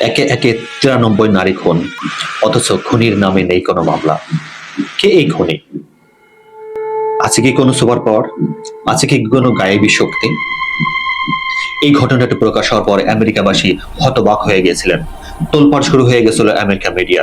একে একে তিরানব্বই নারী খুন, অথচ খুনির নামে নেই কোনো মামলা। কে এই খুনি? আছে কি কোনো সুপার পাওয়ার? আছে কি কোনো গায়েবী শক্তি? এই ঘটনাটি প্রকাশ হওয়ার পর আমেরিকাবাসী হতবাক হয়ে গিয়েছিলেন। তোলপাড় শুরু হয়ে গেছিল America media.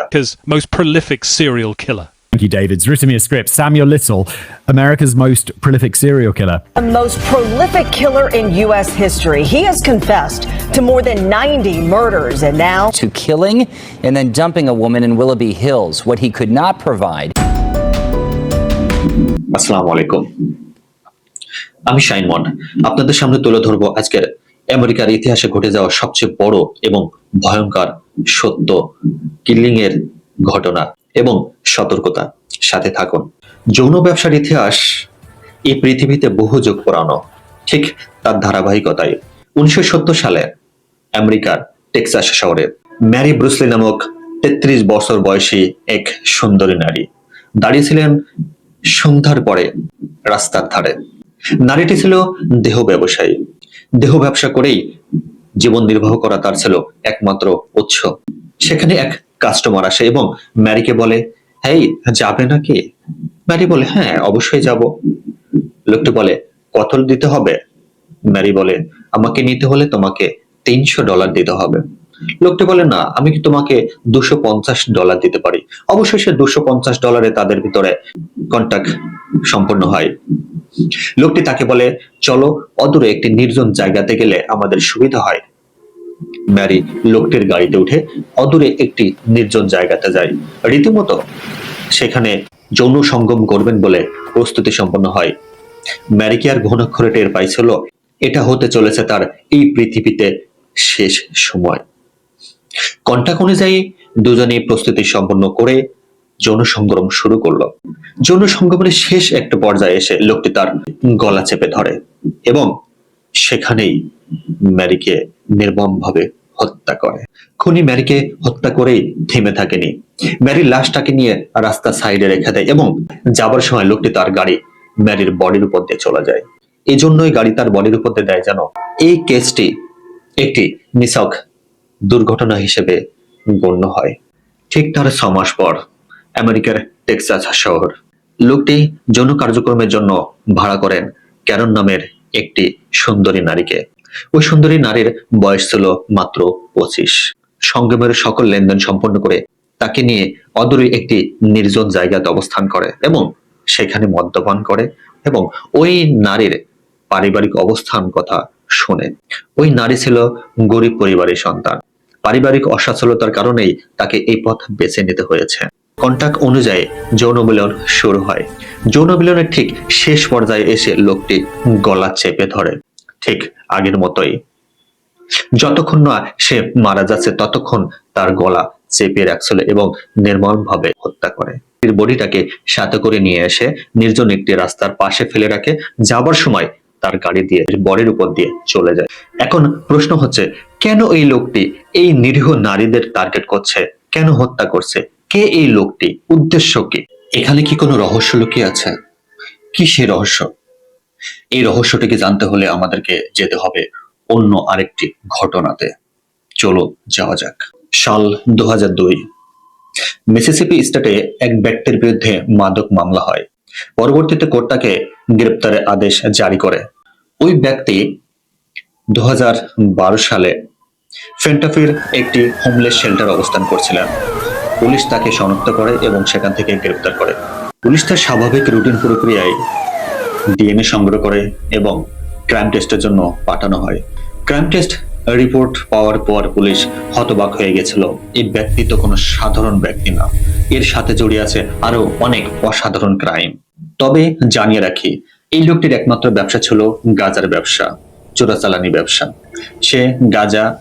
Most prolific serial killer. Thank you, David. It's written me a script. Samuel Little, America's most prolific serial killer. The most prolific killer in U.S. history. He has confessed to more than 90 murders and now to killing and then dumping a woman in Willoughby Hills. What he could not provide আসসালামু আলাইকুম আমি শাইনমন আপনাদের সামনে তুলে ধরবো আজকের আমেরিকার ইতিহাসে ঘটে যাওয়া সবচেয়ে বড় এবং ভয়ঙ্কর সত্য কিলিং এর ঘটনা এবং সতর্কতা। সাথে থাকুন। যৌন ব্যবসার ইতিহাস এই পৃথিবীতে বহু যুগ পুরানো। ঠিক তার ধারাবাহিকতায়। উনিশশো সালে আমেরিকার টেক্সাস শহরে ম্যারি ব্রুসলি নামক তেত্রিশ বছর বয়সী এক সুন্দরী নারী দাঁড়িয়েছিলেন সন্ধ্যার পরে রাস্তার ধারে। নারীটি ছিল দেহ ব্যবসায়ী। দেহ ব্যবসা করেই জীবন নির্বাহ করা তার ছিল একমাত্র উৎস। সেখানে এক কাস্টমার আসে এবং ম্যারিকে বলে, হেই, যাবে নাকি? ম্যারি বলে হ্যাঁ অবশ্যই যাব। লোকটি বলে কত দিতে হবে? ম্যারি বলে, আমাকে নিতে হলে তোমাকে তিনশো ডলার দিতে হবে। লোকটি বলে, না, আমি কি তোমাকে দুশো পঞ্চাশ ডলার দিতে পারি? অবশ্যই সে দুশো পঞ্চাশ ডলারে তাদের ভিতরে কন্টাক্ট সম্পন্ন হয়। লোকটি তাকে বলে, চলো অদূরে একটি নির্জন জায়গাতে গেলে আমাদের সুবিধা হয়। ম্যারি লোকটির গাড়িতে উঠে অদূরে একটি নির্জন জায়গাতে যায়। রীতিমতো সেখানে যৌন সঙ্গম করবেন বলে প্রস্তুতি সম্পন্ন হয়। ম্যারি কি আর ঘনক্ষরে টের পাইছিল? এটা হতে চলেছে তার এই পৃথিবীতে শেষ সময়। কন্টাক অনুযায়ী দুজনে প্রস্তুতি সম্পন্ন করে যৌন সংগ্রাম শুরু করল। যৌন সংগ্রামের শেষ একটা পর্যায়ে এসে লোকটি তার গলা চেপে ধরে এবং সেখানেই ম্যারিকে নির্মমভাবে হত্যা করে। খুনি ম্যারিকে হত্যা করেই থেমে থাকেনি। ম্যারির লাশটাকে নিয়ে রাস্তা সাইডে রেখে দেয় এবং যাবার সময় লোকটি তার গাড়ি ম্যারির বডির উপর দিয়ে চলে যায়। এই জন্যই গাড়ি তার বডির উপর দিয়ে দেয় যেন এই কেসটি একটি নিছক দুর্ঘটনা হিসেবে গণ্য হয়। ঠিক তার ছ মাস পর আমেরিকার টেক্সাস শহর। লোকটি যৌন কার্যক্রমের জন্য ভাড়া করেন ক্যারন নামের একটি সুন্দরী নারীকে। ওই সুন্দরী নারীর বয়স ছিল মাত্র পঁচিশ। সঙ্গমের সকল লেনদেন সম্পন্ন করে তাকে নিয়ে অদূরে একটি নির্জন জায়গাতে অবস্থান করে এবং সেখানে মদ্যপান করে এবং ওই নারীর পারিবারিক অবস্থান কথা শোনে। ওই নারী ছিল গরিব পরিবারের সন্তান। পারিবারিক অসচ্ছলতার কারণেই তাকে এই পথ বেছে নিতে হয়েছে। কন্টাক্ট অনুযায়ী যৌন মিলন শুরু হয়। যৌন মিলনের ঠিক শেষ পর্যায়ে এসে লোকটি গলা চেপে ধরে। ঠিক আগের মতোই। যতক্ষণ না সে মারা যাচ্ছে, ততক্ষণ তার গলা চেপে রাখছিল এবং নির্মমভাবে হত্যা করে। বডিটাকে সাথে করে নিয়ে এসে নির্জন একটি রাস্তার পাশে ফেলে রাখে, যাবার সময় তার গাড়ি দিয়ে বডির উপর দিয়ে চলে যায়। এখন প্রশ্ন হচ্ছে, কেন এই লোকটি এই নিরীহ নারীদের টার্গেট করছে? কেন হত্যা করছে? কে এই লোকটি? উদ্দেশ্য কি? এখানে কি কোনো রহস্য লুকিয়ে আছে? কি সেই রহস্য? এই রহস্যটিকে জানতে হলে আমাদেরকে যেতে হবে অন্য আরেকটি ঘটনাতে। চলো যাওয়া যাক। সাল দু হাজার দুই। মিসিসিপি স্টেটে এক ব্যক্তির বিরুদ্ধে মাদক মামলা হয়। পরবর্তীতে কোর্ট তাকে গ্রেপ্তারের আদেশ জারি করে। ওই ব্যক্তি দু হাজার বারো সালে ফেন্টাফির একটি হোমলেস শেল্টার অবস্থান করছিলেন। পুলিশ তাকে শনাক্ত করে এবং সেখান থেকে গ্রেপ্তার করে। পুলিশ তার স্বাভাবিক রুটিন প্রক্রিয়ায় ডিএনএ সংগ্রহ করে এবং ক্রাইম টেস্টের জন্য পাঠানো হয়। ক্রাইম টেস্ট রিপোর্ট পাওয়ার পর পুলিশ হতবাক হয়ে গেছিল। এই ব্যক্তি তো কোনো সাধারণ ব্যক্তি না। এর সাথে জড়িয়ে আছে আরও অনেক অসাধারণ ক্রাইম। তবে জানিয়ে রাখি, এই লোকটির একমাত্র ব্যবসা ছিল গাজার ব্যবসা, চোরাচালানি ব্যবসা। সে গাজা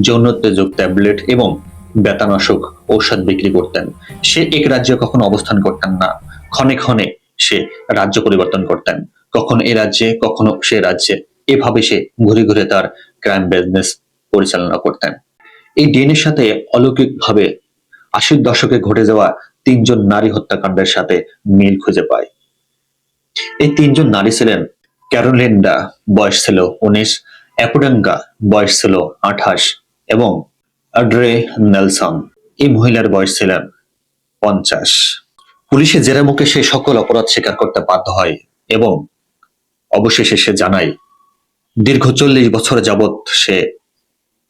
যৌনত্বযোগ ট্যাবলেট এবং বেতানাশক ঔষধ বিক্রি করতেন। সে এক রাজ্যে কখনো অবস্থান করতেন না। ক্ষণে ক্ষণে সে রাজ্য পরিবর্তন করতেন। কখনো এ রাজ্যে, কখনো সে রাজ্যে। এভাবে সে ঘুরে ঘুরে তার ক্রাইম বিজনেস পরিচালনা করতেন। এই ডিএনএর সাথে অলৌকিকভাবে আশির দশকে ঘটে যাওয়া তিনজন নারী হত্যাকাণ্ডের সাথে মিল খুঁজে পায়। এই তিনজন নারী ছিলেন ক্যারোলিন্ডা, বয়স ছিল উনিশ, অ্যাপোডাঙ্গা, বয়স ছিল আঠাশ এবং আড্রে নেলসন। এই মহিলার বয়স ছিলেন পঞ্চাশ। পুলিশে জেরা মুখে সে সকল অপরাধ স্বীকার করতে বাধ্য হয় এবং অবশেষে সে জানায়, দীর্ঘ চল্লিশ বছর যাবৎ সে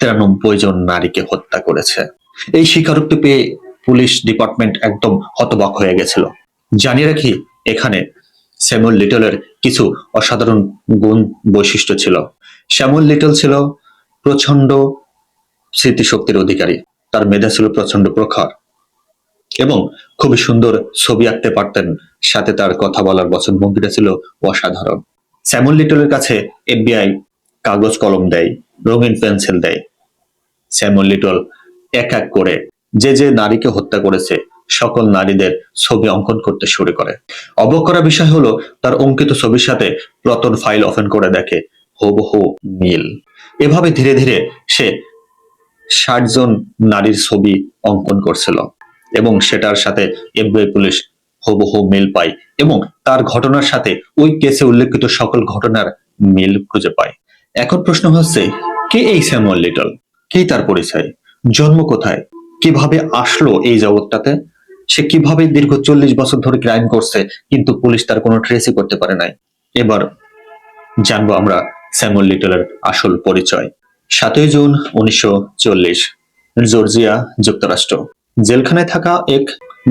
তিরানব্বই জন নারীকে হত্যা করেছে। এই স্বীকারোক্তি পেয়ে পুলিশ ডিপার্টমেন্ট একদম হতবাক হয়ে গেছিল। জানিয়ে রাখি, এখানে স্যামুয়েল লিটলের কিছু অসাধারণ গুণ বৈশিষ্ট্য ছিল। শ্যামুয়েল লিটল ছিল প্রচণ্ড স্মৃতিশক্তির অধিকারী। তার মেধা ছিল প্রচণ্ড প্রখর। এবং খুবই সুন্দর ছবি আঁকতে পারতেন। সাথে তার কথা বলার বচনভঙ্গিটা ছিল অসাধারণ। স্যামুল লিটলের কাছে এফবিআই কাগজ কলম দেয়, রঙিন পেন্সিল দেয়। স্যামুয়েল লিটল এক এক করে যে যে নারীকে হত্যা করেছে, সকল নারীদের ছবি অঙ্কন করতে শুরু করে। অবাক করা বিষয় হলো, তার অঙ্কিত ছবির সাথে প্রতন ফাইল ওপেন করে দেখে হুবহু মিল এভাবে ধীরে ধীরে সে ষাট জন নারীর ছবি অঙ্কন করছিল। এবং সেটার সাথে এফবিআই পুলিশ হুবহু মিল পায় এবং তার ঘটনার সাথে ওই কেসে উল্লেখিত সকল ঘটনার মিল খুঁজে পায়। এখন প্রশ্ন হচ্ছে, কে এই স্যামুয়েল লিটল? কি তার পরিচয়? জন্ম কোথায়? কীভাবে আসলো এই জগৎটাতে? সে কীভাবে দীর্ঘ চল্লিশ বছর ধরে ক্রাইম করছে, কিন্তু পুলিশ তার কোনো ট্রেসই করতে পারে নাই। এবার জানব আমরা স্যামুয়েল লিটলের আসল পরিচয়। সাতই জুন, উনিশশো চল্লিশ, জর্জিয়া, যুক্তরাষ্ট্র। জেলখানায় থাকা এক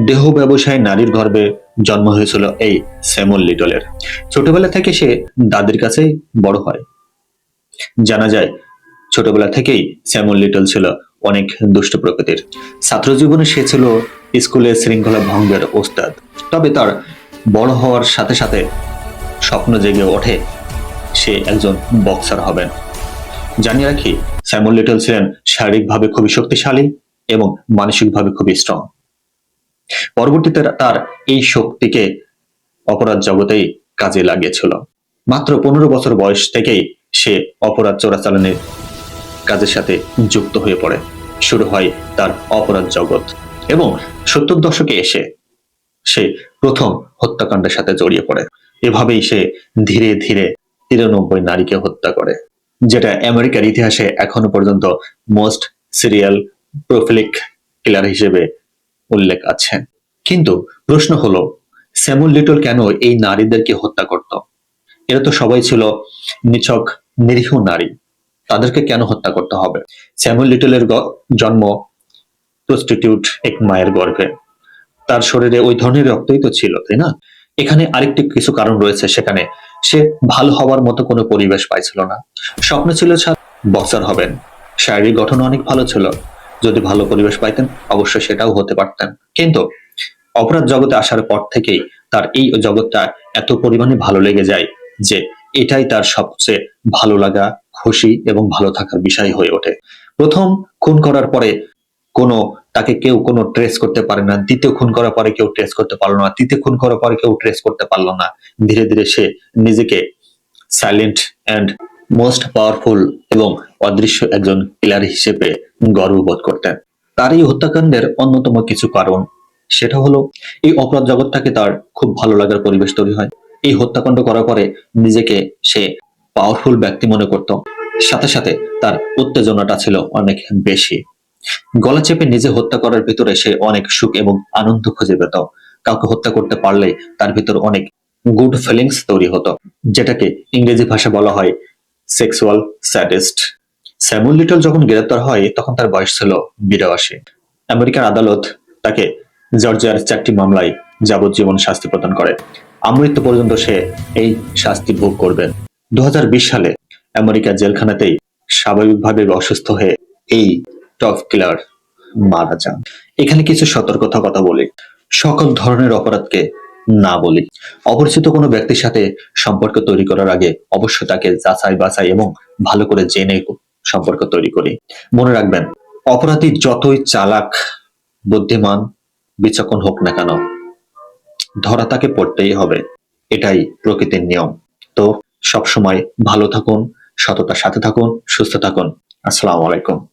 দেহ ব্যবসায়ী নারীর গর্ভে জন্ম হয়েছিল এই স্যামুয়েল লিটলের। ছোটবেলা থেকে সে দাদির কাছে বড় হয়। জানা যায়, ছোটবেলা থেকেই স্যামুয়েল লিটল ছিল অনেক দুষ্ট প্রকৃতির। ছাত্র জীবনে সে ছিল স্কুলে শৃঙ্খলা ভঙ্গের ওস্তাদ। তবে তার বড় হওয়ার সাথে সাথে স্বপ্ন জেগে ওঠে সে একজন বক্সার হবেন। জানিয়ে রাখি, স্যামুয়েল লিটল ছিলেন শারীরিকভাবে খুবই শক্তিশালী এবং মানসিকভাবে খুবই স্ট্রং পরবর্তীতে তার এই শক্তিকে অপরাধ জগতেই কাজে লাগিয়েছিল। মাত্র পনেরো বছর বয়স থেকেই সে অপরাধ চোরাচালানের কাজের সাথে যুক্ত হয়ে পড়ে। শুরু হয় তার অপরাধ জগৎ এবং সত্তর দশকে এসে সে প্রথম হত্যাকাণ্ডের সাথে জড়িয়ে পড়ে। এভাবেই সে ধীরে ধীরে তিরানব্বই নারীকে হত্যা করে, যেটা আমেরিকার ইতিহাসে এখনও পর্যন্ত মোস্ট সিরিয়াল প্রোফিলিক কিলার হিসেবে উল্লেখ আছে। কিন্তু প্রশ্ন হলো, স্যামুয়েল লিটল কেন এই নারীদেরকে হত্যা করত? এরা তো সবাই ছিল নিছক, নিরীহ নারী। তাদেরকে কেন হত্যা করতে হবে? স্যামুয়েল লিটলের জন্ম প্রস্টিটিউট এক মায়ের গর্ভে। তার শরীরে ওই ধরনের রক্তই তো ছিল, তাই না? এখানে আরেকটি কিছু কারণ রয়েছে সেখানে। সে ভালো হওয়ার মতো কোনো পরিবেশ পাইছিল না। স্বপ্ন ছিল বক্সার হবেন। শারীরিক গঠন অনেক ভালো ছিল। যদি ভালো পরিবেশ পাইতেন, অবশ্যই সেটাও হতে পারতেন। কিন্তু অপরাধ জগতে আসার পর থেকেই তার এই জগৎটা এত পরিমাণে ভালো লেগে যায় যে এটাই তার সবচেয়ে ভালো লাগা, খুশি এবং ভালো থাকার বিষয় হয়ে ওঠে। প্রথম খুন করার পরে কোনো, তাকে কেউ কোনো ট্রেস করতে পারে না, দ্বিতীয় খুন করার পরে কেউ ট্রেস করতে পারল না, তৃতীয় খুন করার পরে কেউ ট্রেস করতে পারল না। ধীরে ধীরে সে নিজেকে সাইলেন্ট অ্যান্ড মোস্ট পাওয়ারফুল এবং অদৃশ্য একজন কিলার হিসেবে গর্ববোধ করতেন। তার এই হত্যাকাণ্ডের অন্যতম কিছু কারণ সেটা হলো, এই অপরাধ জগৎটাকে তার খুব ভালো লাগার পরিবেশ তৈরি হয়। এই হত্যাকাণ্ড করার পরে নিজেকে সে পাওয়ারফুল ব্যক্তি মনে করত। সাথে সাথে তার উত্তেজনাটা ছিল অনেক বেশি। গলা চেপে নিজে হত্যা করার ভিতরে সে অনেক সুখ এবং আনন্দ খুঁজে পেত। কাউকে হত্যা করতে পারলে তার ভিতর অনেক গুড ফিলিংস তৈরি হতো, যেটাকে ইংরেজি ভাষা বলা হয় সেক্সুয়াল স্যাডিস্ট স্যামুয়েল লিটল যখন গ্রেপ্তার হয়, তখন তার বয়স ছিল বিরাশি। আমেরিকার আদালত তাকে জর্জিয়ার চারটি মামলায় যাবজ্জীবন শাস্তি প্রদান করে। আমৃত্যু পর্যন্ত সে এই শাস্তি ভোগ করবেন দু হাজার বিশ সালে আমেরিকা জেলখানাতেই স্বাভাবিকভাবে অসুস্থ হয়ে এই টপ কিলার মারা যান। এখানে কিছু সতর্কতা কথা বলি। সকল ধরনের অপরাধকে না বলি। অপরিচিত কোনো ব্যক্তির সাথে সম্পর্ক তৈরি করার আগে অবশ্যই তাকে যাচাই বাছাই এবং ভালো করে জেনে সম্পর্ক তৈরি করি। মনে রাখবেন, অপরাধী যতই চালাক, বুদ্ধিমান, বিচক্ষণ হোক না কেন, ধরা তাকে পড়তেই হবে। এটাই প্রকৃতির নিয়ম। তো সবসময় ভালো থাকুন, সততার সাথে থাকুন, সুস্থ থাকুন। আসসালামু আলাইকুম।